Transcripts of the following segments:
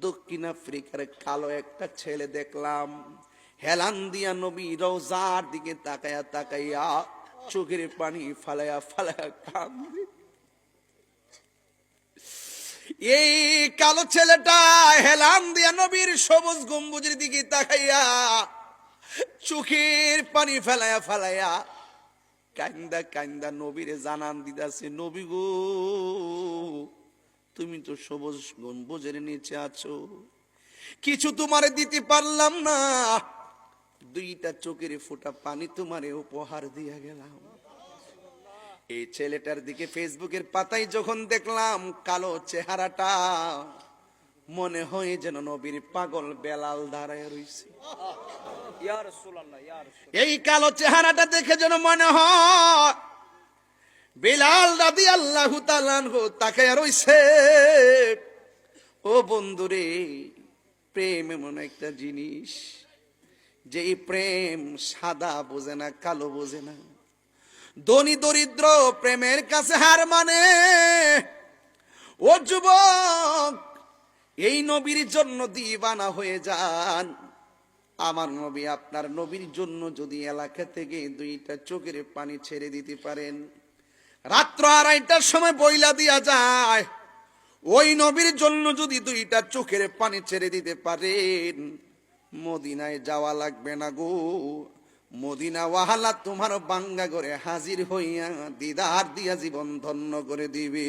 দক্ষিণ আফ্রিকার কালো একটা ছেলে দেখলাম। হেলান দিয়া নবী রোজার দিকে তাকায়া তাকাইয়া চোখের পানি ফালায়া ফালায়া কান্দে এই কালো ছেলেটা হেলান দিয়া নবীর সবুজ গম্বুজের দিকে তাকাইয়া চোখের পানি ফেলায়া ফেলায়া কান্দা কান্দা নবীরে জানান দিদাছে নবী গো তুমি তো সবুজ গম্বুজের নিচে আছো। কিছু তোমারে দিতে পারলাম না। দুইটা চোখের ফোঁটা পানি তোমারে উপহার দিয়া গেলাম। এই ছেলেটার দিকে ফেসবুকের পাতায় যখন দেখলাম কালো চেহারাটা মনে হয় যেন নবীর পাগল বেলাল দাঁড়ায় রাসূল এই কালো চেহারাটা দেখে যেন মনে হয় বিলাল রাদি আল্লাহ তাকে রইছে ও বন্ধুরে, প্রেম এমন একটা জিনিস যে প্রেম সাদা বোঝে না, কালো বোঝে না। ধনী দরিদ্র প্রেমের কাছে হার মানে ও যুবক, এই নবীর জন্য দিবানা হয়ে যান। আমার নবী, আপনার নবীর জন্য যদি এলাকা থেকে দুইটা চোখের পানি ছেড়ে দিতে পারেন। রাত্র আড়াইটার সময় বইলা দিয়া যায়। ওই নবীর জন্য যদি দুইটা চোখের পানি ছেড়ে দিতে পারেন, মদিনায় যাওয়া লাগবে না গো। মদিনা ওয়াহালা তোমার বাঙ্গা করে হাজির হইয়া দিদার দিয়া জীবন ধন্য করে দিবে।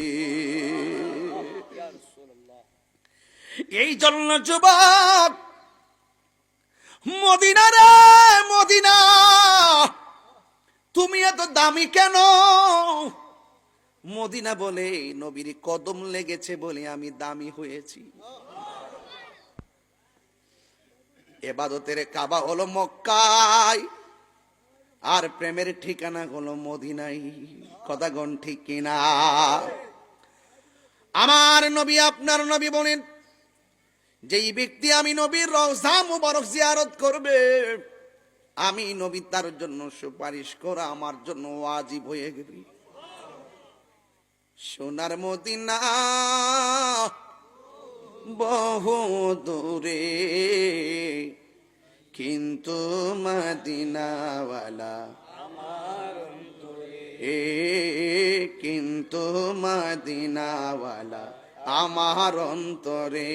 এই জন্য যুবক, মদিনা রে, মদিনা, তুমি এত দামি কেন? মদিনা বলে নবীর কদম লেগেছে বলে আমি দামি হয়েছি। এবাদতের কাবা হলো মক্কায়, আর প্রেমের ঠিকানা হলো মদিনাই কথা গণ ঠিক কিনা? আমার নবী, আপনার নবী বলেন, যেই ব্যক্তি আমি নবীর রওজা মুবারক জিয়ারত করবে, আমি নবী তার জন্য সুপারিশ করা আমার জন্য ওয়াজিব হয়ে গেবে। সোনার মদিনা বহু দূরে কিন্তু মদিনাওয়ালা এ কিন্তু মদিনাওয়ালা আমার অন্তরে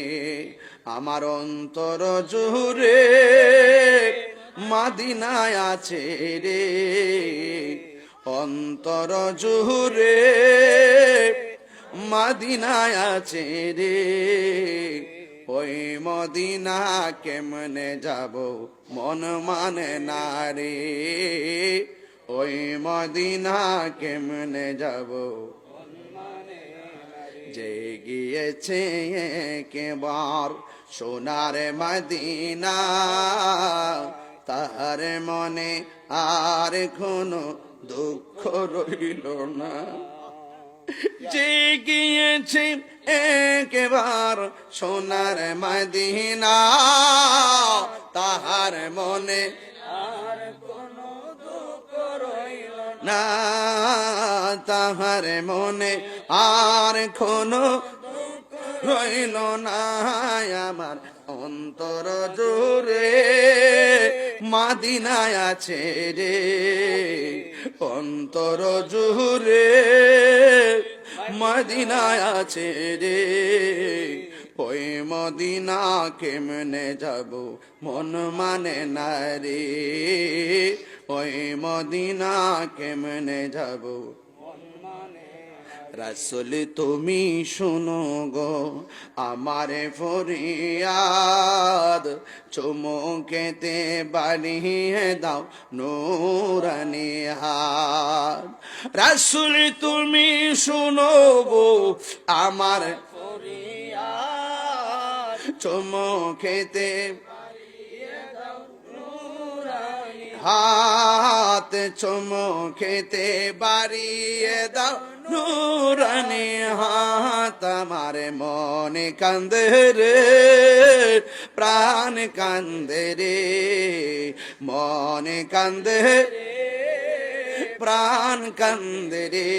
আমার অন্তর জুড়ে মাদিনায় আছে রে। অন্তর জুড়ে মাদিনায় আছে রে। ওই মদিনা কেমনে যাব মন মানে না রে। ওই মদিনা কেমনে যাব যে গিয়েছে কেবার সোনার মদিনা তার মনে আর কোনো দুঃখ রইল না। যে গিয়েছে একবার সোনার মদিনা, তাহার মনে আর দুঃখ রইল না। তাহার মনে আর কোনো রইল না। আমার অন্তর জোরে মাদিনায় আছে রে। অন্তর জোরে মদিনায় আছে রে। ওই মদিনা কেমনে যাব মন মানে না রে। ওই মদিনা কেমনে যাব রাসুল তুমি শুনো গো, আমার ফরিয়াদ চুমুকেতে বাড়িয়ে দাও নোরানি হাত। রাসুল তুমি শুনো গো, আমার ফরিয়াদ চুমুকেতে হাত চুমুকেতে বাড়িয়ে দাও নুরানি হাত আমার মনে কান্দে রে, প্রাণ কান্দে রে, মনে কান্দে প্রাণ কান্দে রে।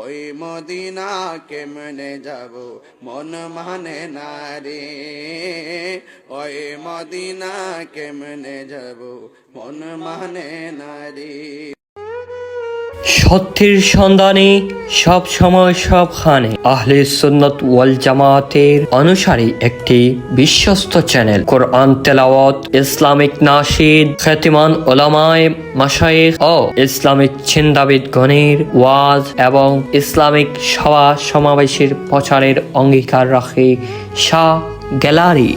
ওই মদিনা কেমনে যাব, মন মানে না রে। ওই মদিনা কেমনে যাব, মন মানে না রে। সত্যের সন্ধানে, সব সময় সবখানে আহলে সুন্নত ওয়াল জামাতের অনুসারী একটি বিশ্বস্ত চ্যানেল। কোরআন তেলাওয়াত, ইসলামিক নাশিদ খ্যাতিমান ওলামায় মাসায়েখ ও ইসলামিক চিন্তাবিদ গণের ওয়াজ এবং ইসলামিক সভা সমাবেশের প্রচারের অঙ্গীকার রাখে শাহ গ্যালারি।